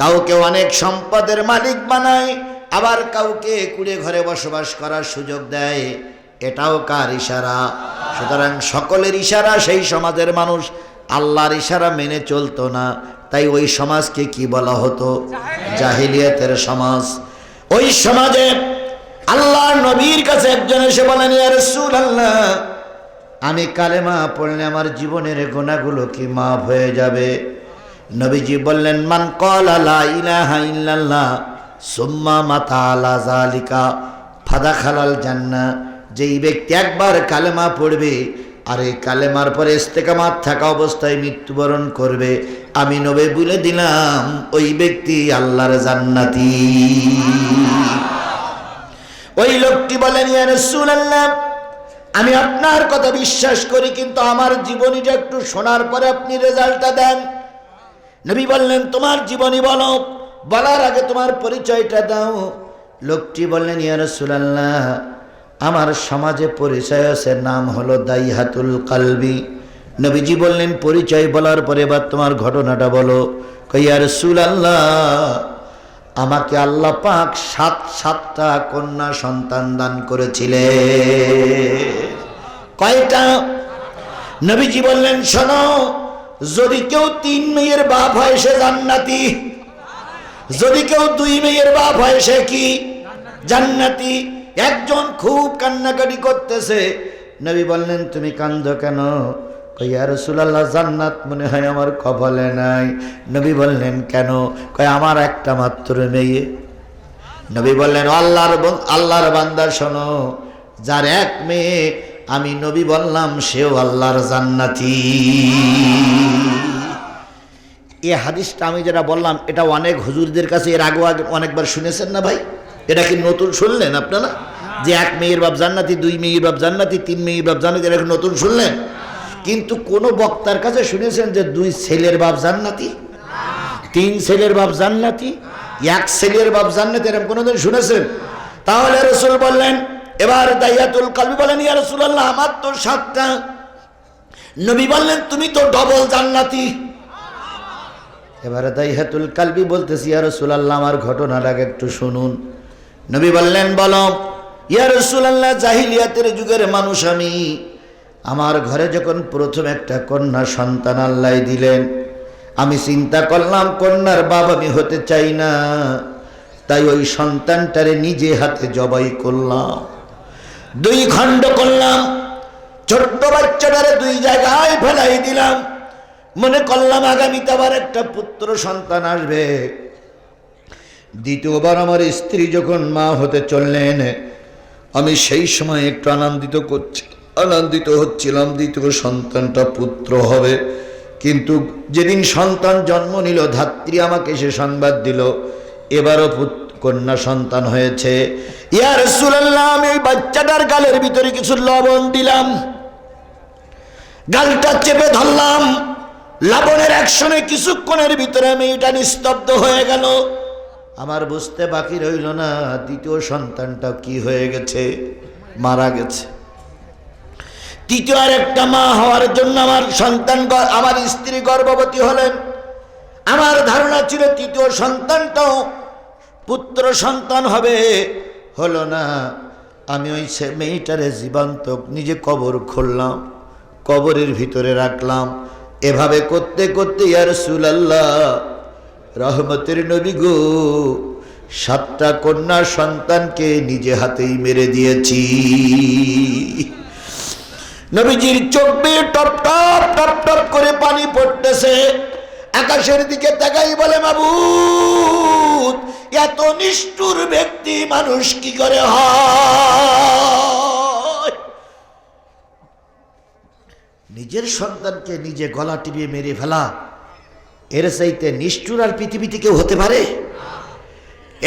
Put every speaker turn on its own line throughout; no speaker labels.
কাউকে অনেক সম্পদের মালিক বানায়, আবার কাউকে কুড়ে ঘরে বসবাস করার সুযোগ দেয়। এটাও কার ইশারা? সুতরাং সকলের ইশারা সেই সমাজের মানুষ। আল্লাহর ইশারা মেনে চলতো না। তাই ওই সমাজকে কি বলা হতো? জাহিলিয়াতের সমাজ। ওই সমাজে আল্লাহর নবীর কাছে একজন এসে বলেন রাসূলুল্লাহ, আমি কালেমা পড়লে আমার জীবনের গোনাগুলো কি মাফ হয়ে যাবে? নবীজি বললেন, মান কলা ইলাহা ইল্লাল্লাহ, সুম্মা মাতা আলা জালিকা ফাদা খালাল জান্না যেই ব্যক্তি একবার কালেমা পড়বে, আর এই কালেমার পরে ইস্তেকামাত থাকা অবস্থায় মৃত্যুবরণ করবে, আমি নবে বলে দিলাম, ওই ব্যক্তি আল্লাহর জান্নাতি। ওই লোকটি বলেন, ইয়া রাসূলুল্লাহ, আমি আপনার কথা বিশ্বাস করি, কিন্তু আমার জীবনীটা একটু শোনার পরে আপনি রেজাল্টটা দেন। নবী বললেন, তোমার জীবনী বলো। বলার আগে তোমার পরিচয়টা দাও। লোকটি বললেন, ইয়া রাসূলুল্লাহ, আমার সমাজে পরিচয় আছে, নাম হলো দাইহাতুল কালবি। নবীজি বললেন, পরিচয় বলার পরে এবার তোমার ঘটনাটা বলো। কইয়া রাসূলুল্লাহ, আমাকে আল্লাহ পাক সাত, সাতটা কন্যা সন্তান দান করেছিলে কয়টা? নবীজি বললেন, শোনো যদি কেউ তিন মেয়ের বাপ হয়, সে জান্নাতি। যদি কেউ দুই মেয়ের বাপ হয়, সে কি? জান্নাতি। একজন খুব কান্নাকাটি করতেছে। নবী বললেন, তুমি কান্দ কেন? কইয়া রসুলাল্লাহ, জান্নাত মনে হয় আমার কপালে নাই। নবী বললেন, কেন? কয়, আমার একটা মাত্র মেয়ে। নবী বললেন, আল্লাহর আল্লাহর বান্দা, শোনো, যার এক মেয়ে, আমি নবী বললাম, সেও আল্লাহর জান্নাতি। এই হাদিসটা আমি যেটা বললাম, এটা অনেক হুজুরদের কাছে এর আগেও আগে অনেকবার শুনেছেন না ভাই? এটা কি নতুন শুনলেন আপনারা? যে এক মেয়ের বাপ জান্নাতি, দুই মেয়ের বাপ জান্নাতি, তিন মেয়ের বাপ জান্নাতি, এটা নতুন শুনলেন? কিন্তু কোন বক্তার কাছে শুনেছেন যে দুই ছেলের বাপ জান্নাতি? তিন ছেলের বাপ জান্নাতি? এক ছেলের বাপ জান্নাতি, এরকম কোনোদিন শুনেছেন? তাহলে রসুল বললেন, এবার দাইয়াতুল কালবি বলেন, ইয়া রসুল্লাহ আমার তো সাতটা নবী বললেন, তুমি তো ডবল জান্নাতি। এবারে দাইহাতুল কালবি বলতেছি, ইয়া রসুলাল্লাহ, আমার ঘটনাটাকে একটু শুনুন। নবী বললেন, বলো, ইয়া রসুলাল্লাহ, জাহিলিয়াতের যুগের মানুষ আমি। আমার ঘরে যখন প্রথম একটা কন্যা সন্তান আল্লাহ দিলেন, আমি চিন্তা করলাম, কন্যার বাবা আমি হতে চাই না। তাই ওই সন্তানটারে নিজে হাতে জবাই করলাম। দুই খণ্ড করলাম। ছোট্ট বাচ্চাটারে দুই জায়গায় ফেলাই দিলাম। মনে করলাম আগামীতে আবার একটা পুত্র সন্তান আসবে। দ্বিতীয়বার আমার স্ত্রী যখন মা হতে চললেন, আমি সেই সময় একটু আনন্দিত করছি, আনন্দিত হচ্ছিলাম, দ্বিতীয় সন্তানটা পুত্র হবে। কিন্তু যেদিন সন্তান জন্ম নিল, ধাত্রী আমাকে সে সংবাদ দিল, এবারও কন্যা সন্তান হয়েছে। ইয়ার সুলাল্লাহ আমি বাচ্চাটার গালের ভিতরে কিছু লবণ দিলাম। গালটা চেপে ধরলাম। লাবণের অ্যাকশনে কিছুক্ষণের ভিতরে মেয়েটা নিস্তব্ধ হয়ে গেল। আমার বুঝতে বাকি রইল না, দ্বিতীয় সন্তানটা কি হয়ে গেছে? মারা গেছে। তৃতীয় আর একটা মা হওয়ার জন্য আমার সন্তান আমার স্ত্রী গর্ভবতী হলেন। আমার ধারণা ছিল তৃতীয় সন্তানটাও পুত্র সন্তান হবে। হলো না, আমি ওই মেয়েটারে জীবন্ত নিজে কবর খুললাম, কবরের ভিতরে রাখলাম। এভাবে করতে করতে ইয়ার সুলাল্লাহ রহমতের নবী গো, সাতটা কন্যা সন্তানকে নিজে হাতেই মেরে দিয়েছি। নবীজির চোখ টপ টপ টপ টপ করে পানি পড়তেছে। আকাশের দিকে তাকাই বলে, মাবুদ, এত নিষ্ঠুর ব্যক্তি মানুষ কি করে হয়? নিজের সন্তানকে নিজে গলা টিপিয়ে মেরে ফেলা। এর চাইতে নিষ্ঠুর আর পৃথিবীতে কেউ হতে পারে?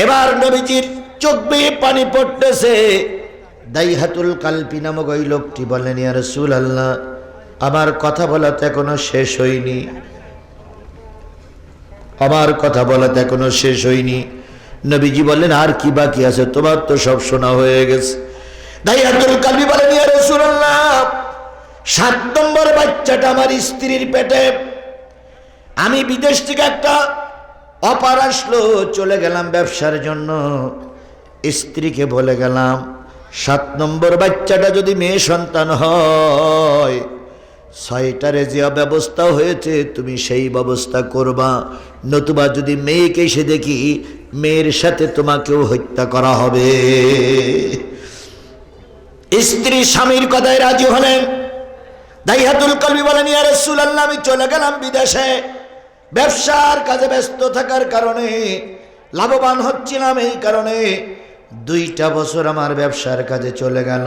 এবার নবীজির চোখ বেয়ে পানি পড়তেছে। দাইহাতুল কালপি নামক ওই লোকটি বলেন ইয়া রসুল আল্লাহ আমার কথা বলাতে এখনও শেষ হয়নি। আমার কথা বলাতে এখনও শেষ হয়নি। নবীজি বললেন, আর কি বাকি আছে? তোমার তো সব শোনা হয়ে গেছে। দাইহাতুল কালবি বলেন ইয়া রসুল আল্লাহ সাত নম্বর বাচ্চাটা আমার স্ত্রীর পেটে। আমি বিদেশ থেকে একটা অপার আসলো, চলে গেলাম ব্যবসার জন্য। স্ত্রীকে বলে গেলাম, সাত নম্বর বাচ্চাটা যদি মেয়ে সন্তান হয়, ছয়টারে যে ব্যবস্থা হয়েছে, তুমি সেই ব্যবস্থা করবা। নতুবা যদি মেয়েকে এসে দেখি, মেয়ের সাথে তোমাকেও হত্যা করা হবে। স্ত্রী স্বামীর কথায় রাজি হলেন। দাইহাতুল কলবি বলেন, ইয়া রাসূলুল্লাহ, আমি চলে গেলাম বিদেশে। ব্যবসার কাজে ব্যস্ত থাকার কারণে, লাভবান হচ্ছিলাম এই কারণে। দুইটা বছর আমার ব্যবসার কাজে চলে গেল।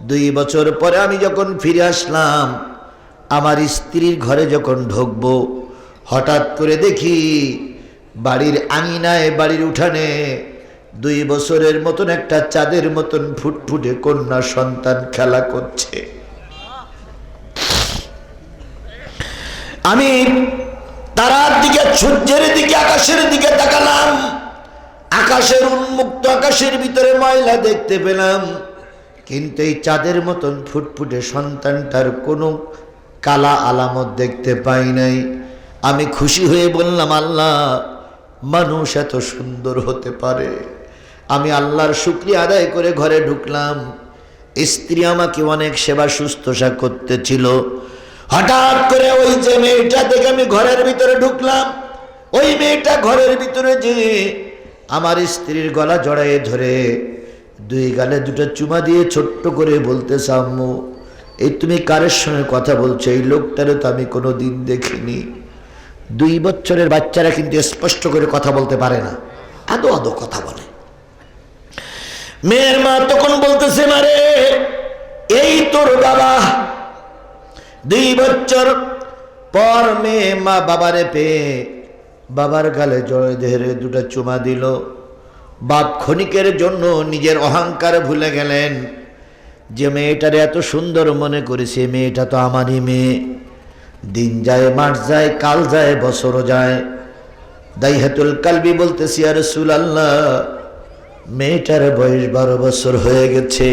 দুই বছর পরে আমি যখন ফিরে আসলাম, আমার স্ত্রীর ঘরে যখন ঢুকবো, হঠাৎ করে দেখি বাড়ির আঙিনায় বাড়ির উঠানে দুই বছরের মতন একটা চাঁদের মতন ফুটফুটে কন্যা সন্তান খেলা করছে। আমি তারার দিকে, সূর্যের দিকে, আকাশের দিকে তাকালাম। আকাশের উন্মুক্ত আকাশের ভিতরে ময়লা দেখতে পেলাম। কিন্তু এই চাঁদের মতন ফুটফুটে সন্তানটার কোনো কালা আলামত দেখতে পাই নাই। আমি খুশি হয়ে বললাম, আল্লাহ, মানুষ এত সুন্দর হতে পারে। আমি আল্লাহর শুক্রিয়া আদায় করে ঘরে ঢুকলাম। স্ত্রী আমাকে অনেক সেবা সুস্থসা করতেছিল। হঠাৎ করে ওই যে মেয়েটা দেখে আমি ঘরের ভিতরে ঢুকলাম। ওই মেয়েটা ঘরের ভিতরে যে আমার স্ত্রীর গলা জড়ায়ে ধরে, দুই গালে দুটো চুমা দিয়ে ছোট্ট করে বলতে আম্মু এই তুমি কারের সঙ্গে কথা বলছো? এই লোকটারে তো আমি কোনো দিন দেখিনি। দুই বছরের বাচ্চারা কিন্তু স্পষ্ট করে কথা বলতে পারে না, আদো আদো কথা বলে। মেয়ের মা তখন বলতেছে, মারে, এই তোর বাবা দুই বছর পর মেয়ে মা বাবারে পেয়ে বাবার গালে জড়ে ধরে দুটা চুমা দিল। বাপ ক্ষণিকের জন্য নিজের অহংকার ভুলে গেলেন। যে মেয়েটারে এত সুন্দর মনে করেছে মেয়েটা তো আমারই মেয়ে। দিন যায় মাঠ যায়, কাল যায়, বছরও যায়। দাইহাতুল কালবি বলতেছি আর সুল আল্লাহ মেয়েটার বয়স বারো বছর হয়ে গেছে।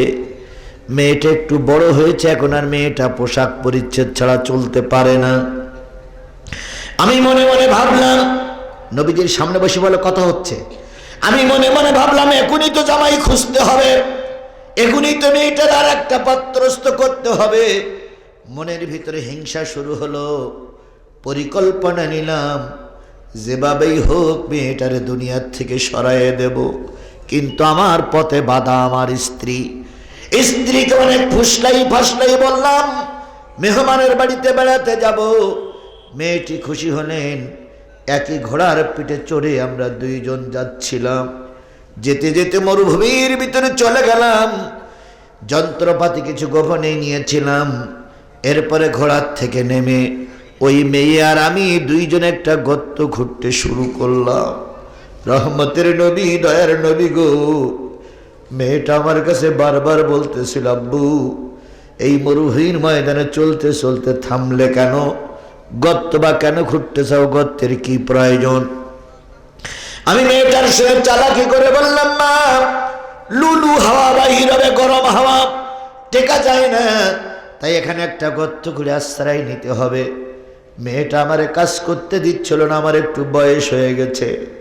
মেয়েটা একটু বড় হয়েছে, এখন আর মেয়েটা পোশাক পরিচ্ছেদ ছাড়া চলতে পারে না। আমি মনে মনে ভাবলাম, নবীজির সামনে বসে বলে, কথা হচ্ছে। আমি মনে মনে ভাবলাম, এখনই তো জামাই খুঁজতে হবে। এখনই তো মেয়েটার আর একটা পাত্রস্থ করতে হবে। মনের ভিতরে হিংসা শুরু হলো। পরিকল্পনা নিলাম, যেভাবেই হোক মেয়েটারে দুনিয়ার থেকে সরাইয়ে দেব। কিন্তু আমার পথে বাধা আমার স্ত্রী। স্ত্রীকে অনেক ফুসলাই ফাসলাই বললাম, মেহমানের বাড়িতে বেড়াতে যাব। মেয়েটি খুশি হলেন। একই ঘোড়ার পিঠে চড়ে আমরা দুইজন যাচ্ছিলাম। যেতে যেতে মরুভূমির ভিতরে চলে গেলাম। যন্ত্রপাতি কিছু গোপনে নিয়েছিলাম। এরপরে ঘোড়ার থেকে নেমে ওই মেয়ে আর আমি দুইজন একটা গর্ত ঘুরতে শুরু করলাম। রহমতের নবী, দয়ার নবী গো। মেয়েটা আমার কাছে বারবার বলতেছিল, আব্বু, এই মরুহীন ময়দানে চলতে চলতে থামলে কেন? গর্ত বা কেন ঘুরতে চাও? গর্তের কি প্রয়োজন? আমি মেয়েটার সঙ্গে চালাকি করে বললাম, মা, লুলু হাওয়া বাহির হবে, গরম হাওয়া। টেকা যায় না। তাই এখানে একটা গর্ত ঘুরে আশ্রয় নিতে হবে। মেয়েটা আমারে কাজ করতে দিচ্ছিল না, আমার একটু বয়স হয়ে গেছে।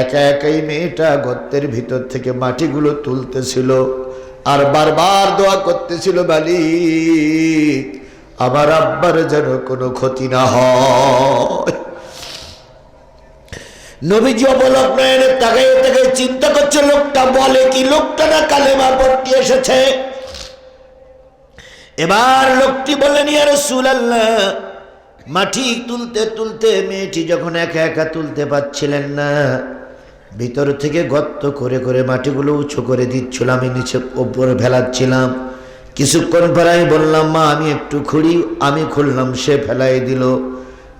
একা একাই মেয়েটা গর্তের ভিতর থেকে মাটিগুলো তুলতেছিল আর বারবার দোয়া করতেছিল, মালিক, আমার আব্বার যেন কোনো ক্ষতি না হয়। নবীজি অবলক নয়নে তাকাই তাকাই চিন্তা করছে, লোকটা বলে কি, লোকটা না কালেমা পড়তে এসেছে? এবার লোকটি বললেন ইয়ার সুল আল্লাহ মাটি তুলতে তুলতে মেয়েটি যখন একা একা তুলতে পারছিলেন না ভিতর থেকে গর্ত করে করে মাটিগুলো উঁচু করে দিচ্ছিল আমি নিচে ওপরে ফেলাচ্ছিলাম। কিছুক্ষণ পর আমি বললাম, মা, আমি একটু খুঁড়ি। আমি খুললাম, সে ফেলাই দিল।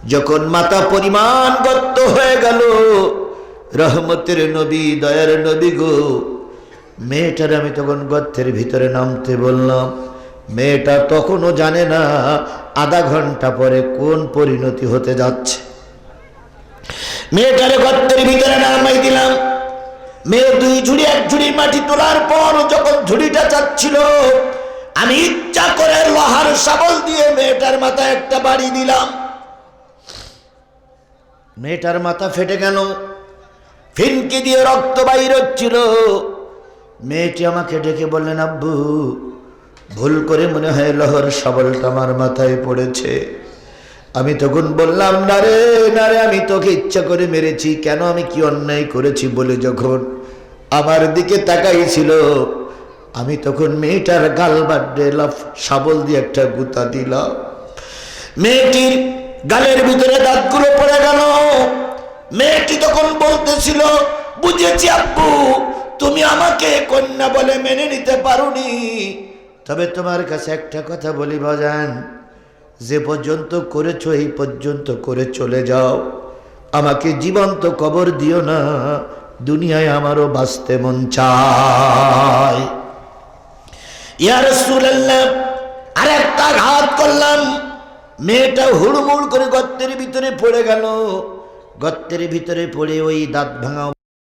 যখন মাথা পরিমাণ গর্ত হয়ে গেল, রহমতের নবী, দয়ার নবী গো, মেয়েটার আমি তখন গর্তের ভিতরে নামতে বললাম, মেয়েটা তখনও জানে না আধা ঘণ্টা পরে কোন পরিণতি হতে যাচ্ছে। মেয়েটারে গর্তের ভিতরে নামাই দিলাম। মেয়ে দুই ঝুড়ি, এক ঝুড়ি মাটি তোলার পর যখন ঝুড়িটা চাচ্ছিল, আমি ইচ্ছা করে লোহার শাবল দিয়ে মেয়েটার মাথায় একটা বাড়ি দিলাম। মেয়েটার মাথা ফেটে গেল, ফিনকি দিয়ে রক্ত বাইর হচ্ছিল। মেয়েটি আমাকে ডেকে বললেন, আব্বু, ভুল করে মনে হয় লহর সবলটা আমার মাথায় পড়েছে। আমি তখন বললাম, না রে না রে, আমি তোকে ইচ্ছা করে মেরেছি। কেন আমি কি অন্যায় করেছি বলে যখন আমার দিকে তাকাইছিল, আমি তখন মেয়েটার গাল বাড্ডে লাফ, শাবল দিয়ে একটা গুতা দিলাম। মেয়েটির গালের ভিতরে দাঁতগুলো পড়ে গেল। মেয়েটি তখন বলতেছিল, বুঝেছি আব্বু, তুমি আমাকে কন্যা বলে মেনে নিতে পারোনি। তবে তোমার কাছে একটা কথা বলি, বাজান। যে পর্যন্ত করেছ, এই পর্যন্ত করে চলে যাও। আমাকে জীবন্ত কবর দিও না, দুনিয়ায় আমারও বাঁচতে মন চায়। আর একটা ঘাত করলাম। মেয়েটা হুড়মুড় করে গর্তের ভিতরে পড়ে গেল। গর্তের ভিতরে পড়ে ওই দাঁত ভাঙা